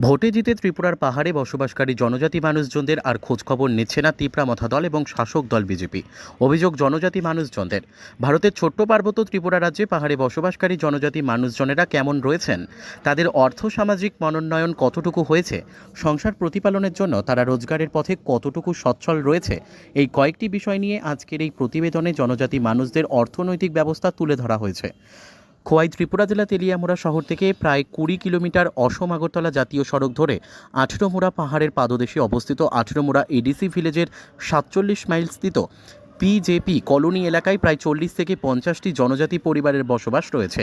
ভোটে জিতে ত্রিপুরার পাহাড়ে বসবাসকারী জনজাতি মানুষজনদের আর খোঁজখবর নিচ্ছে না তিপ্রামথা দল এবং শাসক দল বিজেপি। অভিযোগ জনজাতি মানুষজনদের। ভারতের ছোট্ট পার্বত্য ত্রিপুরা রাজ্যে পাহাড়ে বসবাসকারী জনজাতি মানুষজনেরা কেমন রয়েছেন? তাদের অর্থ সামাজিক মনোন্নয়ন কতটুকু হয়েছে? সংসার প্রতিপালনের জন্য তারা রোজগারের পথে কতটুকু সচ্ছল রয়েছে? এই কয়েকটি বিষয় নিয়ে আজকের এই প্রতিবেদনে জনজাতি মানুষদের অর্থনৈতিক ব্যবস্থা তুলে ধরা হয়েছে। খোয়াই ত্রিপুরা জেলা তেলিয়ামুড়া শহর থেকে প্রায় কুড়ি কিলোমিটার অসম আগরতলা জাতীয় সড়ক ধরে আঠেরোমুড়া পাহাড়ের পাদদেশে অবস্থিত আঠেরোমুড়া এডিসি ভিলেজের সাতচল্লিশ মাইল স্থিত পিজেপি কলোনি এলাকায় প্রায় চল্লিশ থেকে পঞ্চাশটি জনজাতি পরিবারের বসবাস রয়েছে।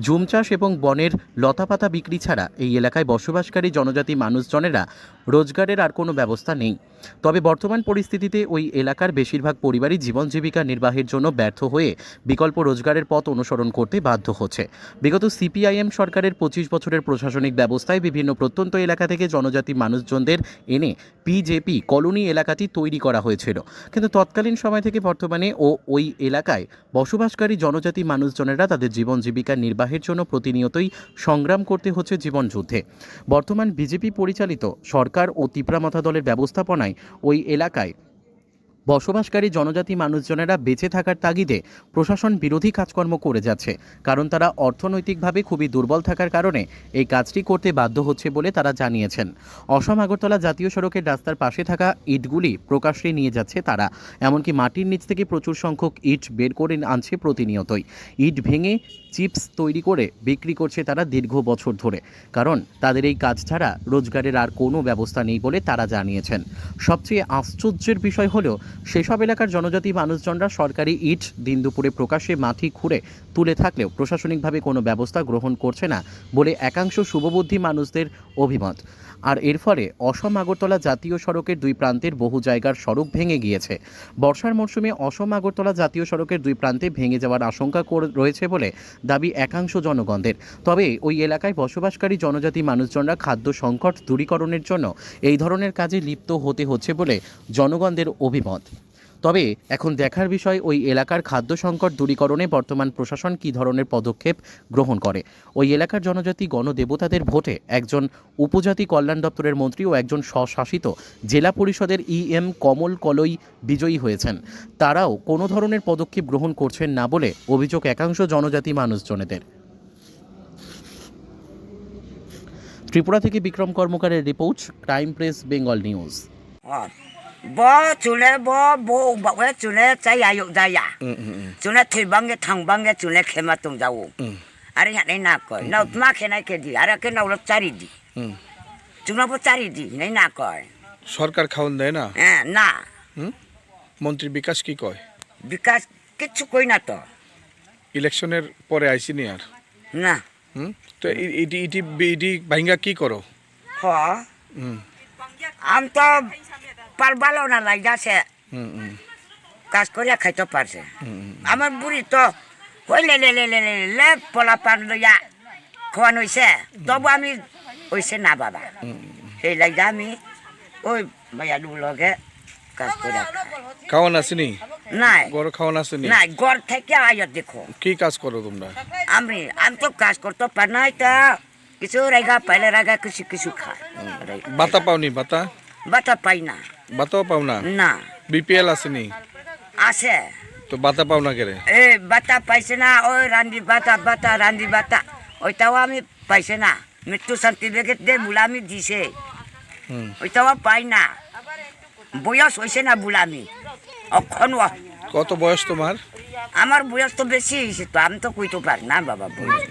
জুম চাষ এবং বনের লতাপাতা বিক্রি ছাড়া এই এলাকায় বসবাসকারী জনজাতি মানুষজনেরা রোজগারের আর কোনো ব্যবস্থা নেই। তবে বর্তমান পরিস্থিতিতে ওই এলাকার বেশিরভাগ পরিবারই জীবন জীবিকা নির্বাহের জন্য ব্যর্থ হয়ে বিকল্প রোজগারের পথ অনুসরণ করতে বাধ্য হচ্ছে। বিগত সিপিআইএম সরকারের পঁচিশ বছরের প্রশাসনিক ব্যবস্থায় বিভিন্ন প্রত্যন্ত এলাকা থেকে জনজাতি মানুষজনদের এনে পিজেপি কলোনি এলাকাটি তৈরি করা হয়েছিল। কিন্তু তৎকালীন সময় থেকে বর্তমানে ও ওই এলাকায় বসবাসকারী জনজাতি মানুষজনেরা তাদের জীবন জীবিকা নির্বাহের জন্য প্রতিনিয়তই সংগ্রাম করতে হচ্ছে জীবনযুদ্ধে। বর্তমান বিজেপি পরিচালিত সরকার ও তিপ্রামথা দলের ব্যবস্থাপনায় ওই এলাকায় বসবাসকারী জনজাতি মানুষজনেরা বেঁচে থাকার তাগিদে প্রশাসন বিরোধী কাজকর্ম করে যাচ্ছে। কারণ তারা অর্থনৈতিকভাবে খুবই দুর্বল থাকার কারণে এই কাজটি করতে বাধ্য হচ্ছে বলে তারা জানিয়েছেন। অসম আগরতলা জাতীয় সড়কের রাস্তার পাশে থাকা ইটগুলি প্রকাশ্যে নিয়ে যাচ্ছে তারা। এমনকি মাটির নিচ থেকে প্রচুর সংখ্যক ইট বের করে আনছে প্রতিনিয়তই। ইট ভেঙে চিপস তৈরি করে বিক্রি করছে তারা দীর্ঘ বছর ধরে। কারণ তাদের এই কাজ ছাড়া রোজগারের আর কোনো ব্যবস্থা নেই বলে তারা জানিয়েছেন। সবচেয়ে আশ্চর্যের বিষয় হলো সেসব এলাকার জনজাতি মানুষজনরা সরকারি ইট দিন দুপুরে প্রকাশ্যে মাটি খুঁড়ে তুলে থাকলেও প্রশাসনিকভাবে কোনো ব্যবস্থা গ্রহণ করছে না বলে একাংশ শুভবুদ্ধি মানুষদের অভিমত। আর এর ফলে অসম আগরতলা জাতীয় সড়কের দুই প্রান্তের বহু জায়গার সড়ক ভেঙে গিয়েছে। বর্ষার মরশুমে অসম আগরতলা জাতীয় সড়কের দুই প্রান্তে ভেঙে যাওয়ার আশঙ্কা রয়েছে বলে দাবি একাংশ জনগণদের। তবে ওই এলাকায় বসবাসকারী জনজাতি মানুষজনরা খাদ্য সংকট দূরীকরণের জন্য এই ধরনের কাজে লিপ্ত হতে হচ্ছে বলে জনগণদের অভিমত। তবে এখন দেখার বিষয়, ওই এলাকার খাদ্য সংকট দূরীকরণে বর্তমান প্রশাসন কী ধরনের পদক্ষেপ গ্রহণ করে? ওই এলাকার জনজাতি গণদেবতাদের ভোটে একজন উপজাতি কল্যাণ দপ্তরের মন্ত্রী ও একজন স্বশাসিত জেলা পরিষদের ইএম কমল কলই বিজয়ী হয়েছেন। তারাও কোনো ধরনের পদক্ষেপ গ্রহণ করছেন না বলে অভিযোগ একাংশ জনজাতি মানুষজনেদের। ত্রিপুরা থেকে Bikram কর্মকারের report, crime press, Bengal news. Bo chủ lệ bo bo bảo vệ chủ lệ ya dụng trái ya lệ thủy băng cái thằng băng cái chủ lệ tung ra are hiện nay nào coi nào mà khi này cái gì are cái nào là trái đi chúng nó có trái đi này nào সরকার খাওয়ান দেয় না à na মন্ত্রী বিকাশ কি কয় বিকাশ কিছু কই না তো ইলেকশনের পরে আইসিনি আর না তো ই- ইটি ইটি ইটি ভাঙ্গা কি করো হ আম তো পারবালো না লাই যাচ্ছে। কাজ করিয়া খাইতে পারছে। আমার বুড়ি তো ওই লে লে লে লে লে লে পলা পান লইয়া খাওয়ান হয়েছে তবু আমি হয়েছে না বাবা। সেই লাগে আমি ওই মাইয়া লগে কাজ খাই। খাওয়ান আসেনি নাই। গড় খাওয়ান আসেনি নাই ঘর থেকে আয়া দেখো। কি কাজ করো তোমরা? আমি আমি তো কাজ করতে পার নাই তা। কিছু রেগা পাইলে রেগা কিছু কিছু খায়। বাতা পাওনি বাতা? বাতা পাই না। বাতাও পাও না? না। বিপিএল আসেনি? আছে তো বাতা পাও না কেরে? এ বাতা পাইছে না ওই রান্দি বাতা বাতা রান্দি বাতা। ওইটাও আমি পাইছে না। মৃত্যু সার্টিফিকেট দিয়ে বুলামি দিছে ওইটাও পাই না। বয়স হয়েছে না বুলামি অক্ষণ কত বয়স তোমার? আমার বয়স তো বেশি হয়েছে তো আমি তো কইতে পারি না বাবা বয়স।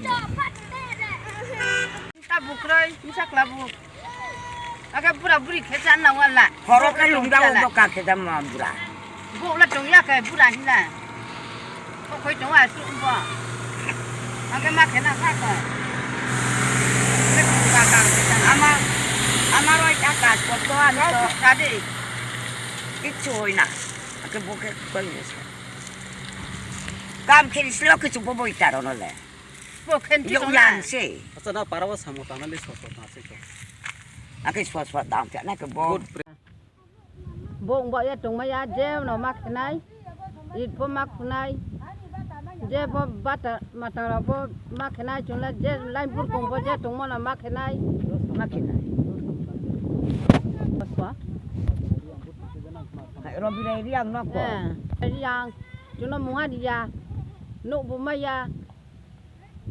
Aga bura buri khecha na wala খরকে লুঙ্গা উঙ্গা কাকে দাম বুড়া buk la tong ya kai bura hin la ko khoi tong a su bo aga ma khena sa ka আমার আমার ওইটা কাজ করতো আমি তো de কিচ্ছু হই না আগে বুকে কই গেছে কাম খেলিছিল কিছু বই তার নলে bo khen ti yung tong yan ya si Asa na Aki suat suat dam tiak nak ke bông bông bawa ya tung maya jeu no mak nai. It po mak nai. Je po bata mata ro po mak nai chung là je lain pur kong po je tung mo na mak nai. Mak nai. Paswa. Hai ro bi nai riang no ko. gì à, no muha dia. Nuk bu maya.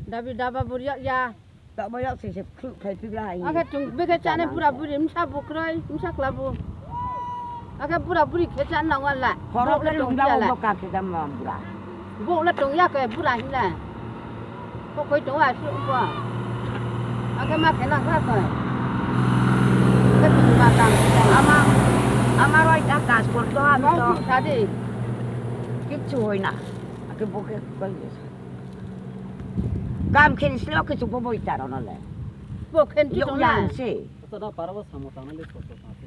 Dabi daba buriak ya. แต่ไม่ยอมสิบคือใครพิกไร aka tung beke chane pura puri msa bukrai msa klabu aka pura puri kecha na wala พอเราเล่นลงดาวบอกการที่ทำมาบุระ bo la tung ya ke pura hila ko koi tung wa su kwa aka ma kena ka ko ka tung ma kang อามาอามาร้อยอา กาศฝนก็ไม่ ma ต้อง ku sa de คิดช่วยนะคือพวกก็การเขียนสิแล้วคือสุภาพบุรุษเรานั่นแหละ bo ken ti ยก tung ย่า la งสิ Tada parava samotana le soso na se